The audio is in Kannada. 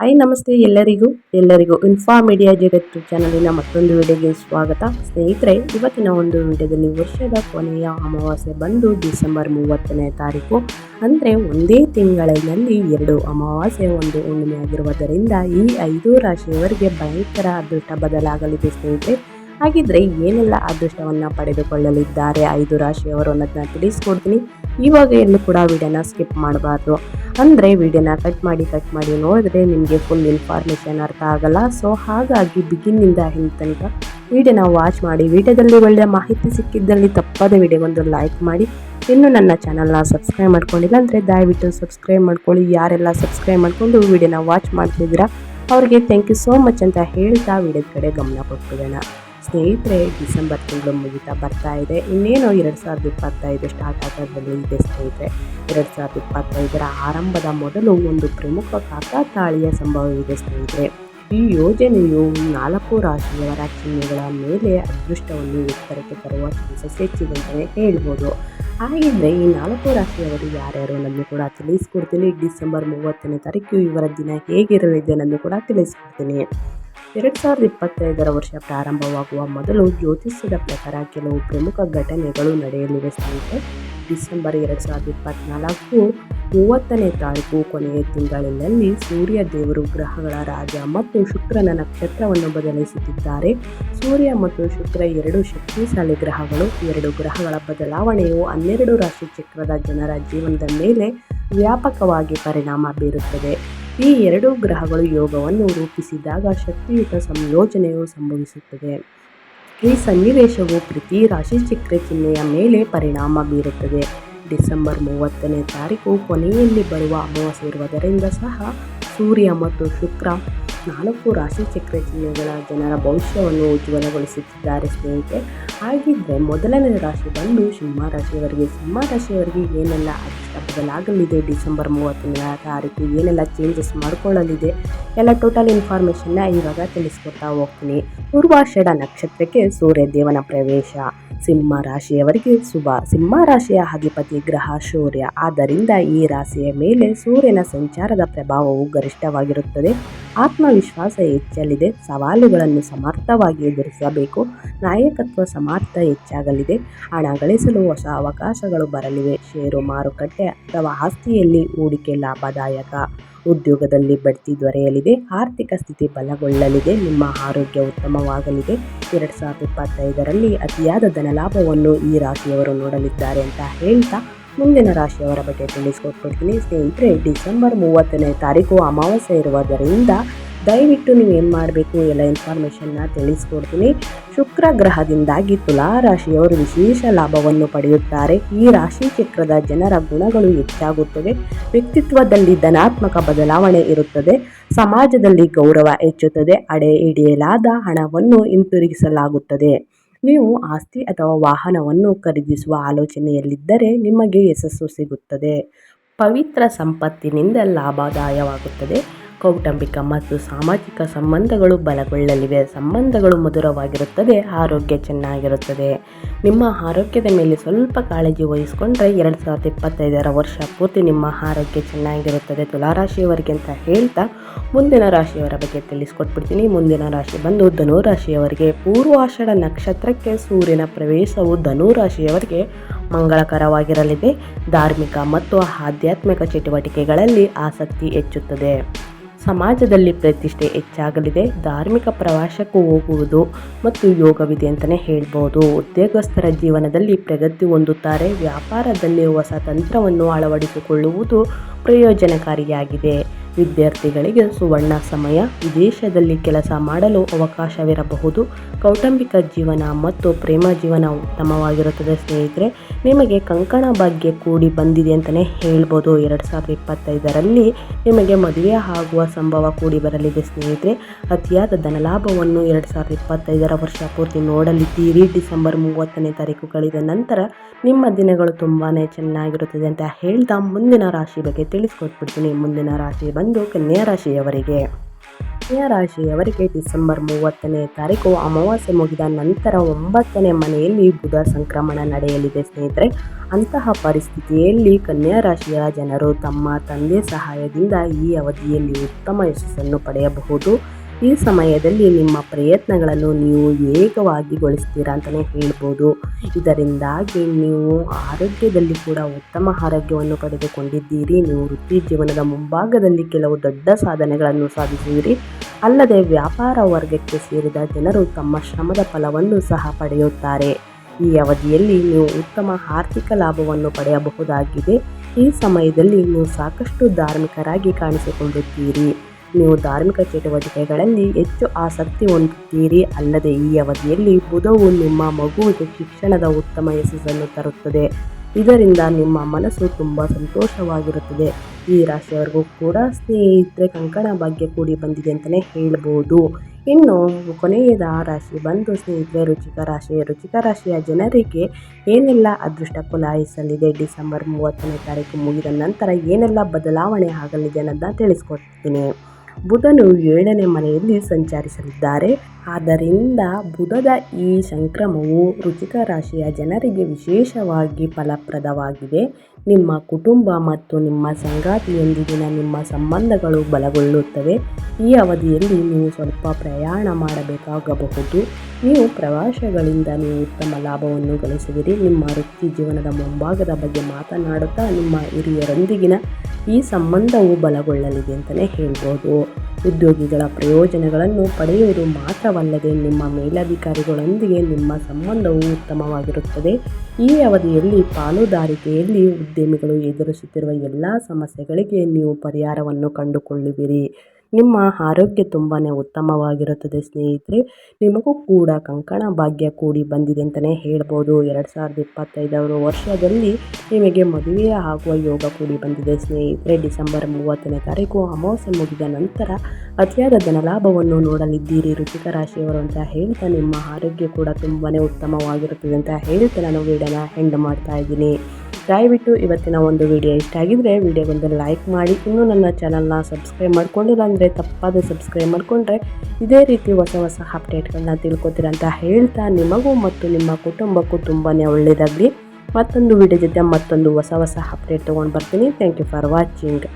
ಹಾಯ್ ನಮಸ್ತೆ ಎಲ್ಲರಿಗೂ. ಎಲ್ಲರಿಗೂ ಇನ್ಫಾ ಮೀಡಿಯಾ ಜಗತ್ತು ಚಾನಲಿನ ಮತ್ತೊಂದು ವಿಡಿಯೋಗೆ ಸ್ವಾಗತ. ಸ್ನೇಹಿತರೆ, ಇವತ್ತಿನ ಒಂದು ವಿಡಿಯೋದಲ್ಲಿ ವರ್ಷದ ಕೊನೆಯ ಅಮಾವಾಸ್ಯೆ ಬಂದು ಡಿಸೆಂಬರ್ ಮೂವತ್ತನೇ ತಾರೀಕು. ಅಂದರೆ ಒಂದೇ ತಿಂಗಳಿನಲ್ಲಿ ಎರಡು ಅಮಾವಾಸ್ಯೆ ಒಂದು ಹುಣ್ಣಿಮೆ ಆಗಿರುವುದರಿಂದ ಈ ಐದು ರಾಶಿಯವರಿಗೆ ಭಯಂಕರ ಅದೃಷ್ಟ ಬದಲಾಗಲಿದೆ ಸ್ನೇಹಿತರೆ. ಹಾಗಿದ್ರೆ ಏನೆಲ್ಲ ಅದೃಷ್ಟವನ್ನು ಪಡೆದುಕೊಳ್ಳಲಿದ್ದಾರೆ ಐದು ರಾಶಿಯವರು ಅನ್ನೋದನ್ನ ತಿಳಿಸ್ಕೊಡ್ತೀನಿ. ಇವಾಗ ಎಲ್ಲೂ ಕೂಡ ವಿಡಿಯೋನ ಸ್ಕಿಪ್ ಮಾಡಬಾರ್ದು. ಅಂದರೆ ವಿಡಿಯೋನ ಕಟ್ ಮಾಡಿ ಕಟ್ ಮಾಡಿ ನೋಡಿದ್ರೆ ನಿಮಗೆ ಫುಲ್ ಇನ್ಫಾರ್ಮೇಷನ್ ಅರ್ಥ ಆಗಲ್ಲ. ಸೊ ಹಾಗಾಗಿ ಬಿಗಿನ್ನಿಂದ ಹಿಂದ ತನಕ ವಿಡಿಯೋನ ವಾಚ್ ಮಾಡಿ. ವಿಡಿಯೋದಲ್ಲಿ ಒಳ್ಳೆಯ ಮಾಹಿತಿ ಸಿಕ್ಕಿದ್ದಲ್ಲಿ ತಪ್ಪದೆ ವಿಡಿಯೋಗೊಂದು ಲೈಕ್ ಮಾಡಿ. ಇನ್ನು ನನ್ನ ಚಾನಲ್ನ ಸಬ್ಸ್ಕ್ರೈಬ್ ಮಾಡ್ಕೊಂಡಿಲ್ಲ ಅಂದರೆ ದಯವಿಟ್ಟು ಸಬ್ಸ್ಕ್ರೈಬ್ ಮಾಡ್ಕೊಳ್ಳಿ. ಯಾರೆಲ್ಲ ಸಬ್ಸ್ಕ್ರೈಬ್ ಮಾಡಿಕೊಂಡು ವಿಡಿಯೋನ ವಾಚ್ ಮಾಡ್ತಿದ್ದೀರಾ, ಅವ್ರಿಗೆ ಥ್ಯಾಂಕ್ ಯು ಸೋ ಮಚ್ ಅಂತ ಹೇಳ್ತಾ ವಿಡಿಯೋದ ಕಡೆ ಗಮನ ಕೊಟ್ಬಿಡೋಣ. ಸ್ನೇಹಿತರೆ, ಡಿಸೆಂಬರ್ ತಿಂಗಳು ಮುಗಿತಾ ಬರ್ತಾ ಇದೆ. ಇನ್ನೇನು ಎರಡು ಸಾವಿರದ ಇಪ್ಪತ್ತೈದು ಸ್ಟಾರ್ಟ್ ಆಗೋದ್ರಲ್ಲಿ ಇದೆ ಸ್ನೇಹಿತರೆ. ಎರಡು ಸಾವಿರದ ಇಪ್ಪತ್ತೈದರ ಆರಂಭದ ಮೊದಲು ಒಂದು ಪ್ರಮುಖ ಕಾಕಾತಾಳಿಯ ಸಂಭವವಿದೆ ಸ್ನೇಹಿತರೆ. ಈ ಯೋಜನೆಯು ನಾಲ್ಕು ರಾಶಿಯವರ ಚಿಹ್ನೆಗಳ ಮೇಲೆ ಅದೃಷ್ಟವನ್ನು ಎತ್ತರಕ್ಕೆ ತರುವ ಚಾನ್ಸಸ್ ಹೆಚ್ಚಿದೆ ಹೇಳ್ಬೋದು. ಹಾಗಿದ್ರೆ ಈ ನಾಲ್ಕು ರಾಶಿಯವರು ಯಾರ್ಯಾರು ನಮಗೆ ಕೂಡ ತಿಳಿಸ್ಕೊಡ್ತೀನಿ. ಡಿಸೆಂಬರ್ ಮೂವತ್ತನೇ ತಾರೀಕು ಇವರ ದಿನ ಹೇಗಿರಲಿದೆ ಅನ್ನೋದು ಕೂಡ ತಿಳಿಸ್ಕೊಡ್ತೀನಿ. ಎರಡು ಸಾವಿರದ ಇಪ್ಪತ್ತೈದರ ವರ್ಷ ಪ್ರಾರಂಭವಾಗುವ ಮೊದಲು ಜ್ಯೋತಿಷ್ಯದ ಪ್ರಕಾರ ಕೆಲವು ಪ್ರಮುಖ ಘಟನೆಗಳು ನಡೆಯಲಿವೆ. ಸ್ನೇಹಿತರೆ, ಡಿಸೆಂಬರ್ ಎರಡು ಸಾವಿರದ ಇಪ್ಪತ್ತ್ನಾಲ್ಕು ಮೂವತ್ತನೇ ತಾರೀಕು ಕೊನೆಯ ತಿಂಗಳಿನಲ್ಲಿ ಸೂರ್ಯ ದೇವರು ಗ್ರಹಗಳ ರಾಜ ಮತ್ತು ಶುಕ್ರನ ನಕ್ಷತ್ರವನ್ನು ಬದಲಿಸುತ್ತಿದ್ದಾರೆ. ಸೂರ್ಯ ಮತ್ತು ಶುಕ್ರ ಎರಡು ಶಕ್ತಿಶಾಲಿ ಗ್ರಹಗಳು. ಎರಡು ಗ್ರಹಗಳ ಬದಲಾವಣೆಯು ಹನ್ನೆರಡು ರಾಶಿ ಚಕ್ರದ ಜನರ ಜೀವನದ ಮೇಲೆ ವ್ಯಾಪಕವಾಗಿ ಪರಿಣಾಮ ಬೀರುತ್ತದೆ. ಈ ಎರಡು ಗ್ರಹಗಳು ಯೋಗವನ್ನು ರೂಪಿಸಿದಾಗ ಶಕ್ತಿಯುತ ಸಂಯೋಜನೆಯು ಸಂಭವಿಸುತ್ತದೆ. ಈ ಸನ್ನಿವೇಶವು ಪ್ರತಿ ರಾಶಿಚಕ್ರ ಚಿಹ್ನೆಯ ಮೇಲೆ ಪರಿಣಾಮ ಬೀರುತ್ತದೆ. ಡಿಸೆಂಬರ್ ಮೂವತ್ತನೇ ತಾರೀಕು ಕೊನೆಯಲ್ಲಿ ಬರುವ ಅಮಾವಾಸ್ಯೆ ಇರುವುದರಿಂದ ಸಹ ಸೂರ್ಯ ಮತ್ತು ಶುಕ್ರ ನಾಲ್ಕು ರಾಶಿ ಚಕ್ರ ಚಿಹ್ನೆಗಳ ಜನರ ಭವಿಷ್ಯವನ್ನು ಉಜ್ವಲಗೊಳಿಸುತ್ತಿದ್ದಾರೆ ಸ್ನೇಹಿತರೆ. ಹಾಗಿದ್ದರೆ ಮೊದಲನೇ ರಾಶಿ ಬಂದು ಸಿಂಹ ರಾಶಿಯವರಿಗೆ ಸಿಂಹ ರಾಶಿಯವರಿಗೆ ಏನೆಲ್ಲ ಅದೃಷ್ಟ ಬದಲಾಗಲಿದೆ. ಡಿಸೆಂಬರ್ ಮೂವತ್ತನೇ ತಾರೀಕು ಏನೆಲ್ಲ ಚೇಂಜಸ್ ಮಾಡ್ಕೊಳ್ಳಲಿದೆ? ಎಲ್ಲ ಟೋಟಲ್ ಇನ್ಫಾರ್ಮೇಷನ್ನ ಇವಾಗ ತಿಳಿಸ್ಕೊಡ್ತಾ ಹೋಗ್ತೀನಿ. ಪೂರ್ವಾಷಾಢ ನಕ್ಷತ್ರಕ್ಕೆ ಸೂರ್ಯ ದೇವನ ಪ್ರವೇಶ. ಸಿಂಹ ರಾಶಿಯವರಿಗೆ ಶುಭ. ಸಿಂಹ ರಾಶಿಯ ಅಧಿಪತಿ ಗ್ರಹ ಸೂರ್ಯ. ಆದ್ದರಿಂದ ಈ ರಾಶಿಯ ಮೇಲೆ ಸೂರ್ಯನ ಸಂಚಾರದ ಪ್ರಭಾವವು ಗರಿಷ್ಠವಾಗಿರುತ್ತದೆ. ಆತ್ಮವಿಶ್ವಾಸ ಹೆಚ್ಚಲಿದೆ, ಸವಾಲುಗಳನ್ನು ಸಮರ್ಥವಾಗಿ ಎದುರಿಸಬೇಕು, ನಾಯಕತ್ವ ಸಮರ್ಥ ಹೆಚ್ಚಾಗಲಿದೆ, ಹಣ ಗಳಿಸಲು ಹೊಸ ಅವಕಾಶಗಳು ಬರಲಿವೆ, ಷೇರು ಮಾರುಕಟ್ಟೆ ಅಥವಾ ಆಸ್ತಿಯಲ್ಲಿ ಹೂಡಿಕೆ ಲಾಭದಾಯಕ ಉದ್ಯೋಗದಲ್ಲಿ ಬಡ್ತಿ ದೊರೆಯಲಿದೆ, ಆರ್ಥಿಕ ಸ್ಥಿತಿ ಬಲಗೊಳ್ಳಲಿದೆ, ನಿಮ್ಮ ಆರೋಗ್ಯ ಉತ್ತಮವಾಗಲಿದೆ, ಎರಡು ಸಾವಿರದ ಇಪ್ಪತ್ತೈದರಲ್ಲಿ ಅತಿಯಾದ ಧನಲಾಭವನ್ನು ಈ ರಾಶಿಯವರು ನೋಡಲಿದ್ದಾರೆ ಅಂತ ಹೇಳ್ತಾ ಮುಂದಿನ ರಾಶಿಯವರ ಬಗ್ಗೆ ತಿಳಿಸ್ಕೊಟ್ಬಿಡ್ತೀನಿ ಸ್ನೇಹಿತರೆ, ಡಿಸೆಂಬರ್ ಮೂವತ್ತನೇ ತಾರೀಕು ಅಮಾವಾಸ್ಯೆ ಇರುವುದರಿಂದ ದಯವಿಟ್ಟು ನೀವು ಏನು ಮಾಡಬೇಕು? ಎಲ್ಲ ಇನ್ಫಾರ್ಮೇಷನ್ನ ತಿಳಿಸ್ಕೊಡ್ತೀನಿ. ಶುಕ್ರ ಗ್ರಹದಿಂದಾಗಿ ತುಲಾ ರಾಶಿಯವರು ವಿಶೇಷ ಲಾಭವನ್ನು ಪಡೆಯುತ್ತಾರೆ. ಈ ರಾಶಿ ಚಕ್ರದ ಜನರ ಗುಣಗಳು ಹೆಚ್ಚಾಗುತ್ತವೆ. ವ್ಯಕ್ತಿತ್ವದಲ್ಲಿ ಧನಾತ್ಮಕ ಬದಲಾವಣೆ ಇರುತ್ತದೆ. ಸಮಾಜದಲ್ಲಿ ಗೌರವ ಹೆಚ್ಚುತ್ತದೆ. ಅಡೆ ಹಿಡಿಯಲಾದ ಹಣವನ್ನು ಹಿಂತಿರುಗಿಸಲಾಗುತ್ತದೆ. ನೀವು ಆಸ್ತಿ ಅಥವಾ ವಾಹನವನ್ನು ಖರೀದಿಸುವ ಆಲೋಚನೆಯಲ್ಲಿದ್ದರೆ ನಿಮಗೆ ಯಶಸ್ಸು ಸಿಗುತ್ತದೆ. ಪವಿತ್ರ ಸಂಪತ್ತಿನಿಂದ ಲಾಭದಾಯವಾಗುತ್ತದೆ. ಕೌಟುಂಬಿಕ ಮತ್ತು ಸಾಮಾಜಿಕ ಸಂಬಂಧಗಳು ಬಲಗೊಳ್ಳಲಿವೆ. ಸಂಬಂಧಗಳು ಮಧುರವಾಗಿರುತ್ತದೆ ಆರೋಗ್ಯ ಚೆನ್ನಾಗಿರುತ್ತದೆ. ನಿಮ್ಮ ಆರೋಗ್ಯದ ಮೇಲೆ ಸ್ವಲ್ಪ ಕಾಳಜಿ ವಹಿಸಿಕೊಂಡ್ರೆ ಎರಡು ಸಾವಿರದ ಇಪ್ಪತ್ತೈದರ ವರ್ಷ ಪೂರ್ತಿ ನಿಮ್ಮ ಆರೋಗ್ಯ ಚೆನ್ನಾಗಿರುತ್ತದೆ. ತುಲಾರಾಶಿಯವರಿಗೆ ಅಂತ ಹೇಳ್ತಾ ಮುಂದಿನ ರಾಶಿಯವರ ಬಗ್ಗೆ ತಿಳಿಸ್ಕೊಟ್ಬಿಡ್ತೀನಿ. ಮುಂದಿನ ರಾಶಿ ಬಂದು ಧನು ರಾಶಿಯವರಿಗೆ ಪೂರ್ವಾಷಾಢ ನಕ್ಷತ್ರಕ್ಕೆ ಸೂರ್ಯನ ಪ್ರವೇಶವು ಧನು ರಾಶಿಯವರಿಗೆ ಮಂಗಳಕರವಾಗಿರಲಿದೆ. ಧಾರ್ಮಿಕ ಮತ್ತು ಆಧ್ಯಾತ್ಮಿಕ ಚಟುವಟಿಕೆಗಳಲ್ಲಿ ಆಸಕ್ತಿ ಹೆಚ್ಚುತ್ತದೆ. ಸಮಾಜದಲ್ಲಿ ಪ್ರತಿಷ್ಠೆ ಹೆಚ್ಚಾಗಲಿದೆ, ಧಾರ್ಮಿಕ ಪ್ರವಾಸಕ್ಕೂ ಹೋಗುವುದು ಮತ್ತು ಯೋಗವಿದೆ ಅಂತಲೇ ಹೇಳ್ಬೋದು. ಉದ್ಯೋಗಸ್ಥರ ಜೀವನದಲ್ಲಿ ಪ್ರಗತಿ ಹೊಂದುತ್ತಾರೆ ವ್ಯಾಪಾರದಲ್ಲಿ ಹೊಸ ತಂತ್ರವನ್ನು ಅಳವಡಿಸಿಕೊಳ್ಳುವುದು ಪ್ರಯೋಜನಕಾರಿಯಾಗಿದೆ. ವಿದ್ಯಾರ್ಥಿಗಳಿಗೆ ಸುವರ್ಣ ಸಮಯ, ವಿದೇಶದಲ್ಲಿ ಕೆಲಸ ಮಾಡಲು ಅವಕಾಶವಿರಬಹುದು. ಕೌಟುಂಬಿಕ ಜೀವನ ಮತ್ತು ಪ್ರೇಮ ಜೀವನ ಉತ್ತಮವಾಗಿರುತ್ತದೆ ಸ್ನೇಹಿತರೆ. ನಿಮಗೆ ಕಂಕಣ ಭಾಗ್ಯ ಕೂಡಿ ಬಂದಿದೆ ಅಂತಲೇ ಹೇಳ್ಬೋದು. ಎರಡು ಸಾವಿರದ ಇಪ್ಪತ್ತೈದರಲ್ಲಿ ನಿಮಗೆ ಮದುವೆ ಆಗುವ ಸಂಭವ ಕೂಡಿ ಬರಲಿದೆ ಸ್ನೇಹಿತರೆ. ಅತಿಯಾದ ಧನಲಾಭವನ್ನು ಎರಡು ಸಾವಿರದ ಇಪ್ಪತ್ತೈದರ ವರ್ಷ ಪೂರ್ತಿ ನೋಡಲಿದ್ದೀರಿ. ಡಿಸೆಂಬರ್ ಮೂವತ್ತನೇ ತಾರೀಕು ಕಳೆದ ನಂತರ ನಿಮ್ಮ ದಿನಗಳು ತುಂಬಾ ಚೆನ್ನಾಗಿರುತ್ತದೆ ಅಂತ ಹೇಳ್ತಾ ಮುಂದಿನ ರಾಶಿ ಬಗ್ಗೆ ತಿಳಿಸ್ಕೊಟ್ಬಿಡ್ತೀನಿ. ಮುಂದಿನ ರಾಶಿ ಬಂದು ಕನ್ಯಾ ರಾಶಿಯವರಿಗೆ. ಕನ್ಯಾ ರಾಶಿಯವರಿಗೆ ಡಿಸೆಂಬರ್ ಮೂವತ್ತನೇ ತಾರೀಕು ಅಮಾವಾಸ್ಯೆ ಮುಗಿದ ನಂತರ ಒಂಬತ್ತನೇ ಮನೆಯಲ್ಲಿ ಬುಧ ಸಂಕ್ರಮಣ ನಡೆಯಲಿದೆ ಸ್ನೇಹಿತರೆ. ಅಂತಹ ಪರಿಸ್ಥಿತಿಯಲ್ಲಿ ಕನ್ಯಾ ರಾಶಿಯ ಜನರು ತಮ್ಮ ತಂದೆ ಸಹಾಯದಿಂದ ಈ ಅವಧಿಯಲ್ಲಿ ಉತ್ತಮ ಯಶಸ್ಸನ್ನು ಪಡೆಯಬಹುದು. ಈ ಸಮಯದಲ್ಲಿ ನಿಮ್ಮ ಪ್ರಯತ್ನಗಳನ್ನು ನೀವು ವೇಗವಾಗಿಗೊಳಿಸ್ತೀರಾ ಅಂತಲೇ ಹೇಳ್ಬೋದು. ಇದರಿಂದಾಗಿ ನೀವು ಆರೋಗ್ಯದಲ್ಲಿ ಕೂಡ ಉತ್ತಮ ಆರೋಗ್ಯವನ್ನು ಪಡೆದುಕೊಂಡಿದ್ದೀರಿ. ನೀವು ವೃತ್ತಿ ಜೀವನದ ಮುಂಭಾಗದಲ್ಲಿ ಕೆಲವು ದೊಡ್ಡ ಸಾಧನೆಗಳನ್ನು ಸಾಧಿಸುವಿರಿ ಅಲ್ಲದೆ ವ್ಯಾಪಾರ ವರ್ಗಕ್ಕೆ ಸೇರಿದ ಜನರು ತಮ್ಮ ಶ್ರಮದ ಫಲವನ್ನು ಸಹ ಪಡೆಯುತ್ತಾರೆ. ಈ ಅವಧಿಯಲ್ಲಿ ನೀವು ಉತ್ತಮ ಆರ್ಥಿಕ ಲಾಭವನ್ನು ಪಡೆಯಬಹುದಾಗಿದೆ. ಈ ಸಮಯದಲ್ಲಿ ನೀವು ಸಾಕಷ್ಟು ಧಾರ್ಮಿಕರಾಗಿ ಕಾಣಿಸಿಕೊಳ್ಳುತ್ತೀರಿ ನೀವು ಧಾರ್ಮಿಕ ಚಟುವಟಿಕೆಗಳಲ್ಲಿ ಹೆಚ್ಚು ಆಸಕ್ತಿ ಹೊಂದುತ್ತೀರಿ ಅಲ್ಲದೆ ಈ ಅವಧಿಯಲ್ಲಿ ಬುಧವು ನಿಮ್ಮ ಮಗುವಿಗೆ ಶಿಕ್ಷಣದ ಉತ್ತಮ ಯಶಸ್ಸನ್ನು ತರುತ್ತದೆ. ಇದರಿಂದ ನಿಮ್ಮ ಮನಸ್ಸು ತುಂಬ ಸಂತೋಷವಾಗಿರುತ್ತದೆ. ಈ ರಾಶಿಯವರೆಗೂ ಕೂಡ ಸ್ನೇಹಿತರೆ, ಕಂಕಣ ಭಾಗ್ಯ ಕೂಡಿ ಬಂದಿದೆ ಅಂತಲೇ ಹೇಳ್ಬೋದು. ಇನ್ನು ಕೊನೆಯದ ರಾಶಿ ಬಂದು ಸ್ನೇಹಿತರೆ, ರುಚಿಕ ರಾಶಿ. ರುಚಿಕ ರಾಶಿಯ ಜನರಿಗೆ ಏನೆಲ್ಲ ಅದೃಷ್ಟ ಕುಲಾಯಿಸಲಿದೆ? ಡಿಸೆಂಬರ್ ಮೂವತ್ತನೇ ತಾರೀಕು ಮುಗಿದ ನಂತರ ಏನೆಲ್ಲ ಬದಲಾವಣೆ ಆಗಲಿದೆ ಅನ್ನೋದನ್ನ ತಿಳಿಸ್ಕೊಡ್ತೀನಿ. ಬುಧನು ಏಳನೇ ಮನೆಯಲ್ಲಿ ಸಂಚರಿಸಲಿದ್ದಾರೆ. ಆದ್ದರಿಂದ ಬುಧದ ಈ ಸಂಕ್ರಮವು ರುಚಿಕ ರಾಶಿಯ ಜನರಿಗೆ ವಿಶೇಷವಾಗಿ ಫಲಪ್ರದವಾಗಿದೆ. ನಿಮ್ಮ ಕುಟುಂಬ ಮತ್ತು ನಿಮ್ಮ ಸಂಗಾತಿಯೊಂದಿಗಿನ ನಿಮ್ಮ ಸಂಬಂಧಗಳು ಬಲಗೊಳ್ಳುತ್ತವೆ. ಈ ಅವಧಿಯಲ್ಲಿ ನೀವು ಸ್ವಲ್ಪ ಪ್ರಯಾಣ ಮಾಡಬೇಕಾಗಬಹುದು. ನೀವು ಪ್ರವಾಸಗಳಿಂದ ನೀವು ಉತ್ತಮ ಲಾಭವನ್ನು ಗಳಿಸುವಿರಿ. ನಿಮ್ಮ ವೃತ್ತಿ ಜೀವನದ ಮುಂಭಾಗದ ಬಗ್ಗೆ ಮಾತನಾಡುತ್ತಾ ನಿಮ್ಮ ಹಿರಿಯರೊಂದಿಗಿನ ಈ ಸಂಬಂಧವು ಬಲಗೊಳ್ಳಲಿದೆ ಅಂತಲೇ ಹೇಳ್ಬೋದು. ಉದ್ಯೋಗಿಗಳ ಪ್ರಯೋಜನಗಳನ್ನು ಪಡೆಯುವುದು ಮಾತ್ರವಲ್ಲದೆ ನಿಮ್ಮ ಮೇಲಧಿಕಾರಿಗಳೊಂದಿಗೆ ನಿಮ್ಮ ಸಂಬಂಧವು ಉತ್ತಮವಾಗಿರುತ್ತದೆ. ಈ ಅವಧಿಯಲ್ಲಿ ಪಾಲುದಾರಿಕೆಯಲ್ಲಿ ಉದ್ಯಮಿಗಳು ಎದುರಿಸುತ್ತಿರುವ ಎಲ್ಲ ಸಮಸ್ಯೆಗಳಿಗೆ ನೀವು ಪರಿಹಾರವನ್ನು ಕಂಡುಕೊಳ್ಳುವಿರಿ. ನಿಮ್ಮ ಆರೋಗ್ಯ ತುಂಬಾ ಉತ್ತಮವಾಗಿರುತ್ತದೆ, ಸ್ನೇಹಿತರೆ. ನಿಮಗೂ ಕೂಡ ಕಂಕಣ ಭಾಗ್ಯ ಕೂಡಿ ಬಂದಿದೆ ಅಂತಲೇ ಹೇಳ್ಬೋದು. ಎರಡು ಸಾವಿರದ ಇಪ್ಪತ್ತೈದರ ವರ್ಷದಲ್ಲಿ ನಿಮಗೆ ಮದುವೆ ಆಗುವ ಯೋಗ ಕೂಡಿ ಬಂದಿದೆ, ಸ್ನೇಹಿತರೆ. ಡಿಸೆಂಬರ್ ಮೂವತ್ತನೇ ತಾರೀಕು ಅಮಾವಾಸ್ಯೆ ಮುಗಿದ ನಂತರ ಅತಿಯಾದ ಧನಲಾಭವನ್ನು ನೋಡಲಿದ್ದೀರಿ. ರುಚಿಕ ರಾಶಿಯವರು ಅಂತ ಹೇಳ್ತಾ ನಿಮ್ಮ ಆರೋಗ್ಯ ಕೂಡ ತುಂಬಾ ಉತ್ತಮವಾಗಿರುತ್ತದೆ ಅಂತ ಹೇಳ್ತಾ ನಾನು ವೀಡನ ಹೆಂಡ್ ಮಾಡ್ತಾ ಇದ್ದೀನಿ. ದಯವಿಟ್ಟು ಇವತ್ತಿನ ಒಂದು ವಿಡಿಯೋ ಇಷ್ಟ ಆಗಿದ್ರೆ ವಿಡಿಯೋಗೊಂದು ಲೈಕ್ ಮಾಡಿ. ಇನ್ನೂ ನನ್ನ ಚಾನಲ್ನ ಸಬ್ಸ್ಕ್ರೈಬ್ ಮಾಡ್ಕೊಂಡಿಲ್ಲ ಅಂದರೆ ತಪ್ಪಾದ ಸಬ್ಸ್ಕ್ರೈಬ್ ಮಾಡಿಕೊಂಡ್ರೆ ಇದೇ ರೀತಿ ಹೊಸ ಹೊಸ ಅಪ್ಡೇಟ್ಗಳನ್ನ ತಿಳ್ಕೊತೀರ ಅಂತ ಹೇಳ್ತಾ ನಿಮಗೂ ಮತ್ತು ನಿಮ್ಮ ಕುಟುಂಬಕ್ಕೂ ತುಂಬಾ ಒಳ್ಳೆಯದಾಗಲಿ ಮತ್ತೊಂದು ವಿಡಿಯೋ ಜೊತೆ ಮತ್ತೊಂದು ಹೊಸ ಹೊಸ ಅಪ್ಡೇಟ್ ತೊಗೊಂಡು ಬರ್ತೀನಿ. Thank you for watching